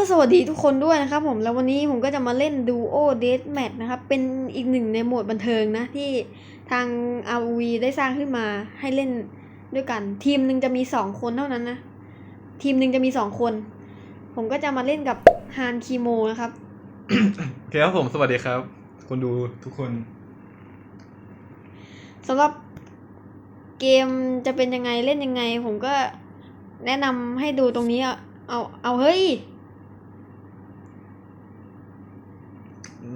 ก็สวัสดีทุกคนด้วยนะครับผมแล้ววันนี้ผมก็จะมาเล่น Duo Death Match นะครับ เป็นอีกหนึ่งในโหมดบันเทิงนะ ที่ทาง ROV ได้สร้างขึ้นมาให้เล่นด้วยกัน ทีมหนึ่งจะมีสองคนเท่านั้นนะ ทีมหนึ่งจะมีสองคน ผมก็จะมาเล่นกับฮานคีโมนะครับโอเคครับผมสวัสดีครับ คนดูทุกคนสำหรับเกมจะเป็นยังไงเล่นยังไง ผมก็แนะนำให้ดูตรงนี้อะเอาเอาเฮ้ย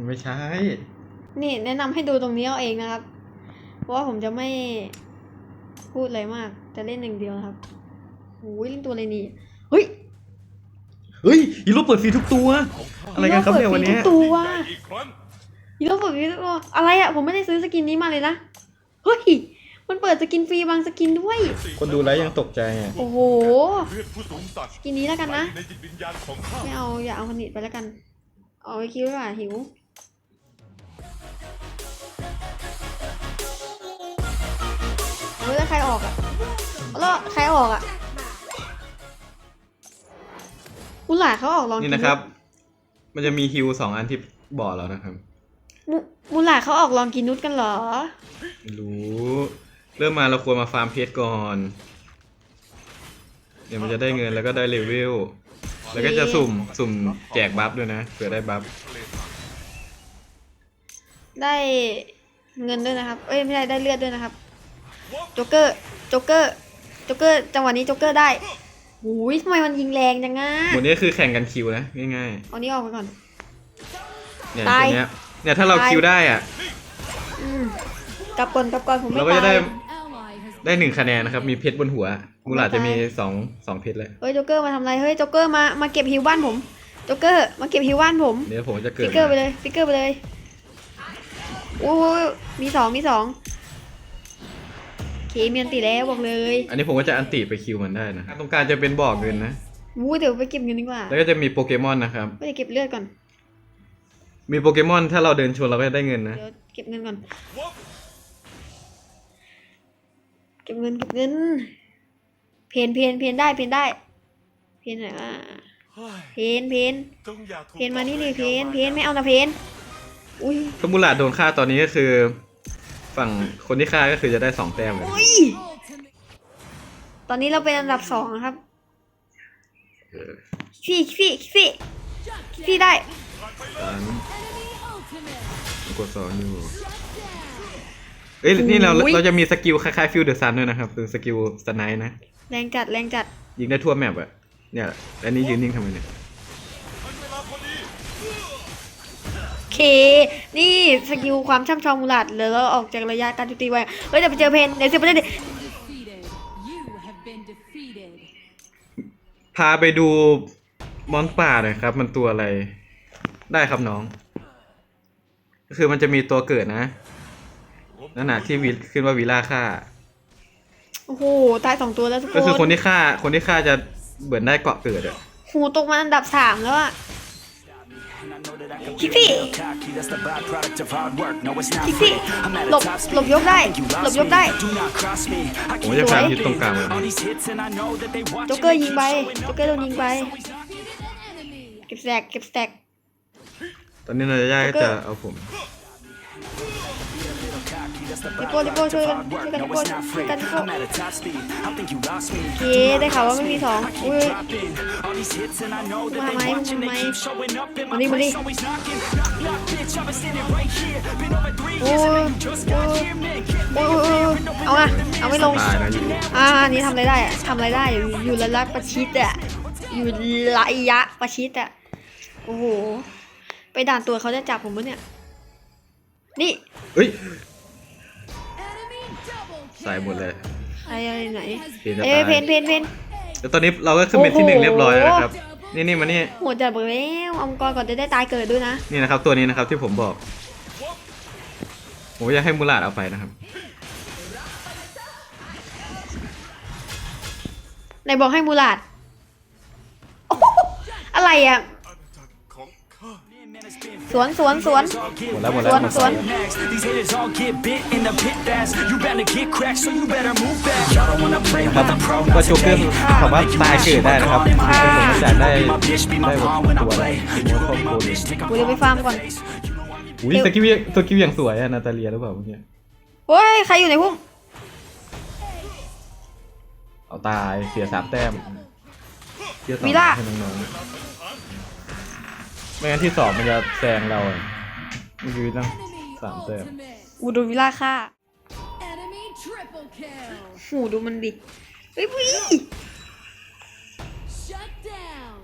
ไม่ใช่ นี่แนะนำให้ดูตรงนี้เอาเองนะครับ เพราะว่าผมจะไม่พูดอะไรมาก จะเล่นอย่างเดียวนะครับโอ้ยเล่นตัวอะไรนี่เฮ้ยเฮ้ยฮีโร่เปิดฟรีทุกตัว อะไรกันครับเนี่ยวันเนี้ยฮีโร่เปิดฟรีทุกตัว ได้อีกครั้งฮีโร่เปิดฟรีทุกตัวอะไรอะผมไม่ได้ซื้อสกินนี้มาเลยนะ เฮ้ย มันเปิดสกินฟรีบางสกินด้วย คนดูแล้วยังตกใจอะโอ้โห เลือดผู้สูงสัตว์สกินนี้แล้วกันนะในจิตวิญญาณของข้า ไม่เอาอย่าเอาคณิตไปแล้วกัน เอาไว้คิดไว้ว่าหิว เฮ้ยแล้วใครออกอะแล้วใครออกอะอุหลาเขาออกลองนี่นะครับ มันจะมีฮิวสองอันที่บอกแล้วนะครับมุมุหลาเขาออกลองกินนุชกันเหรอไม่รู้ เริ่มมาเราควรมาฟาร์มเพชรก่อน เดี๋ยวมันจะได้เงินแล้วก็ได้เลเวล แล้วก็จะสุ่มสุ่มแจกบัฟด้วยนะเผื่อได้บัฟ ได้เงินด้วยนะครับ เอ้ยไม่ได้ได้เลือดด้วยนะครับ โจ๊กเกอร์ โจ๊กเกอร์ โจ๊กเกอร์ จังหวะนี้โจ๊กเกอร์ได้หูยทำไมมันยิงแรงจังอะหมดนี้คือแข่งกันคิวนะ ง่ายเอานี้ออกไปก่อน ๆเนี่ยตาย ตัวเนี้ยเนี่ยถ้าเราตายคิวได้อะ อืมกลับก่อนกลับก่อนผมไม่เราก็จะตาได้ยได้หนึ่งคะแนนนะครับ มีเพชรบนหัวมูลาดจะมีสองสองเพชรเลยเฮ้ยโจ๊กเกอร์มาทำอะไร เฮ้ยโจ๊กเกอร์มา มาเก็บฮิวบ้านผม โจ๊กเกอร์ มาเก็บฮิวบ้านผม เดี๋ยวผมจะเกิฟิดกเกอร์ไปเลย ฟิกเกอร์ไปเลย โอ้ยมีสองมีสองโอ เคมีอันติแล้วบอกเลยอันนี้ผมก็จะอันติไปคิวมันได้นะตรงกลารจะเป็นบ่อเงินนะ วู้เดี๋ยวไปเก็บเงินดีกว่าแล้วก็จะมีโปเกมอนนะครับ ก็จะเก็บเลือดก่อน มีโปเกมอนถ้าเราเดินชนเราก็จะได้เงินนะ เดี๋ยวเก็บเงินก่อน เก็บเงินเก็บเงิน เพนเพนเพนได้เพนได้ เพนไหนวะเฮ้ยเพนเพนจงอย่าถูกเพนมานี่ดิเพนเพนไม่เอานะเพน อุ้ยถ้ามูลาดโดนฆ่าตอนนี้ก็คือ ฝั่งคนที่ฆ่าก็คือจะได้สองแต้มเลยอุ้ย ตอนนี้เราเป็นอันดับสองนะครับเออพี่พี่พี่พี่ได้สามกดสองอยู่เอ้ยนี่เราโอ้ยเราจะมีสกิลคล้ายๆฟิลเดอร์ซันด้วยนะครับคือสกิลสไนป์นะ แรงจัดแรงจัด ยิงได้ทั่วแมปอะเนี่ย อันนี้ยืนนิ่งทำไมเนี่ย เค นี่สกิลความช่ำชองมูลาดแล้วเราออกจากระยะการโจมตีไว้ เฮ้ยเดี๋ยวไปเจอเพนเดี๋ยวสิบเปอร์เซ็นต์ defeated. You have been defeated. พาไปดูมอนป่าหน่อยครับ มันตัวอะไร ได้ครับน้อง ก็คือมันจะมีตัวเกิดนะ นั่นน่ะที่วิขึ้นว่าวิล่าฆ่า โอ้โห ตายสองตัวแล้วทุกก็คือคคนนที่ฆ่า คนที่ฆ่าจะเหมือนได้เกาะเกิดอะหูตกมาอันดับสามแล้วอะ คิกซี่คิกซี่หลบหลบยกได้หลบยกได้ผมจะฟาร์มฮิตตรงกลางเลยโจ๊กเกอร์ยิงไปโจ๊กเกอร์โดนยิงไปเก็บแสกเก็บแสกตอนนี้นาจะก็จะเอาผม ลิโก้ลิโก้ช่วยกันช่วยกันลิโก้ช่วยกันลิโก้โอเคได้ข่าวว่าไม่มีสองอุ้ยมาไหมมาไหมมาดิมาดิโอ้ยโอ้ยโอ้ยโอ้ยโอ้ยเอาอะเอาไม่ลงตายนะอยู่อ่าอันนี้ทำอะไรได้อะทำอะไรได้อยู่อยู่ระยะประชิดอะอยู่ระยะประชิดอะโอ้โหไปด่านตัวเขาจะจับผมปะเนี่ยนี่เฮ้ย ใส่หมดเลยอะไรอะไรไหนเพนจะเอ้ยตายเพนเพนเพนแล้วตอนนี้เราก็ขึ้นเป็นที่หนึ่งโอ้โหเรียบร้อยแล้วนะครับ นี่นี่มานี่หัวจัดบอกแล้วเอามังกรก่อนจะได้ตายเกิดด้วยนะ นี่นะครับ ตัวนี้นะครับที่ผมบอกผมอยากให้มูลาดเอาไปนะครับ ไหนบอกให้มูลาดโอ้โหอะไรอะ สวนสวนสวน หมดแล้วหมดแล้วสวนหมดสวนแล้ว Next, these haters all get bit in the pit fast. You better get cracked, so you better move back. Y'all don't wanna play ครับ with the pro ก็ not โจ๊กเกอ today. ร์สามารถตายเกิดได้นะครับเป็นผมอยากได้ Be my bitch, be ได้ my แบบ pawn when I ตัวอะไร play. โม You โค gon' be โค my bitch, take กูจะไปฟาร์มก่อนอุ้ยสกิลยังสกิลอย่างสวยอะนาตาเลียหรือเปล่าเมื่อกี้เฮ้ย ใครอยู่ในพุ่มเอาตายเสียสามแต้มเสียสองวีล่า ให้น้องๆ ไม่งั้นที่สองมันจะแซงเราอะเมื่อกี้ต้อง Enemy สามแต้ม ultimate. อูโดนวิลล่าฆ่า Enemy triple kill. หูดูมันดิเฮ้ยวิ Shut down.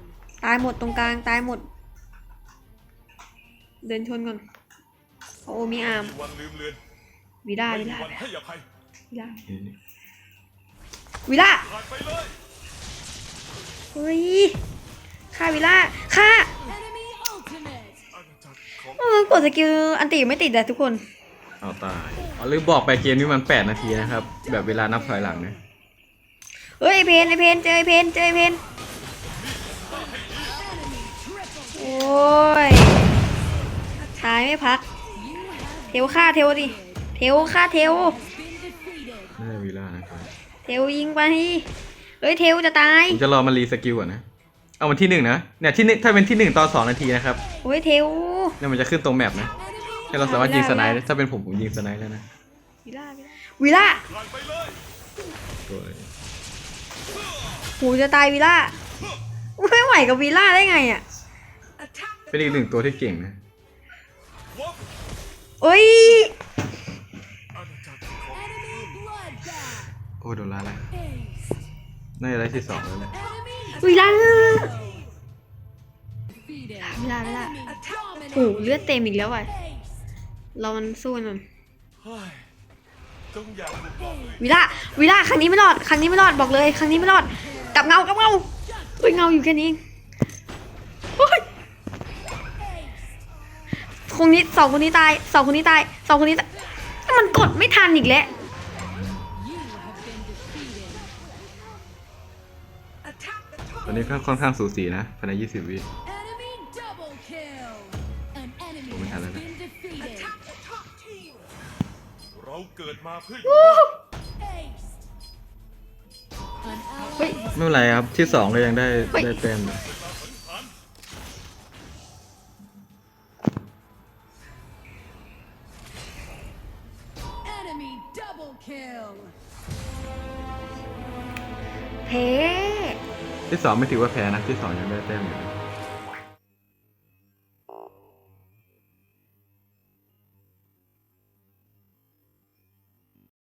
ตายหมดตรงกลางตายหมด เดินชนก่อนโอ้มีอาร์มมีวันลืมเลือนวิลล่าไม่วิลมีล่าวันให้อภัยวิลล่าวิลล่าผ่านไปเลยเฮ้ยฆ่าวิลล่าฆ่า กรของเออกดสกิลอันติไม่ติดอะทุกคน เอาตายอ๋อลืมบอกไปเกมนี้มันแปดนาทีนะครับ แบบเวลานับถอยหลังนะเฮ้ยไอเพนไอเพนเจอไอเพนเจอไอเพนโอ้ยตายไม่พัก เทวฆ่าเทวดิ เทวฆ่าเทว Been defeated. ไม่ได้วีล่านะครับ เทวยิงไป เฮ้ยเทวจะตาย ผมจะรอมันรีสกิลก่อนนะ เอามันที่หนึ่งนะเนี่ยที่หนึ่งถ้าเป็นที่หนึ่งตอนสองนาทีนะครับโอ้ยเทวเนี่ยมันจะขึ้นตรงแมปนะให้เราสามารถยิงสไนด์ได้ถ้าเป็นผมผมยิงสไนด์แล้วนะวิล่าวิล่าผ่านไปเลยสวยหูจะตายวิล่าไม่ไหวกับวิล่าได้ไงอะเป็นอีกหนึ่งตัวที่เก่งนะวับโอ้ยอาณาจักรของ Enemy bloodbath. โอ้โดนล่าละ Ace. น่าจะได้ที่สองแล้วแหละ วิล่าวิล่าล่า Enemy โอ้เลือดเต็มอีกแล้วว่ะ เรามันสู้มันวิล่าวิล่าครั้งนี้ไม่รอด ครั้งนี้ไม่รอดบอกเลย ครั้งนี้ไม่รอดกลับเงากลับเงาเฮ้ยเงาอยู่แค่นี้เองเฮ้ยคนนี้สองคนนี้ตายสองคนนี้ตายสองคนนี้ตายมันกดไม่ทันอีกแล้ว อนนี้ก็ค่อนข้างสูสีนะภายใน 20 วิ Enemy double kill. An enemy Ủa, has thằng này been defeated. เราเกิดมาเพื่ออยู่รอด Ace. An เฮ้ย ally ไม่เป็นไรครับ ที่สองก็ยังได้เฮ้ยได้แต้มอยู่ ที่สองไม่ถือว่าแพ้นะที่สองยังได้แต้มอยู่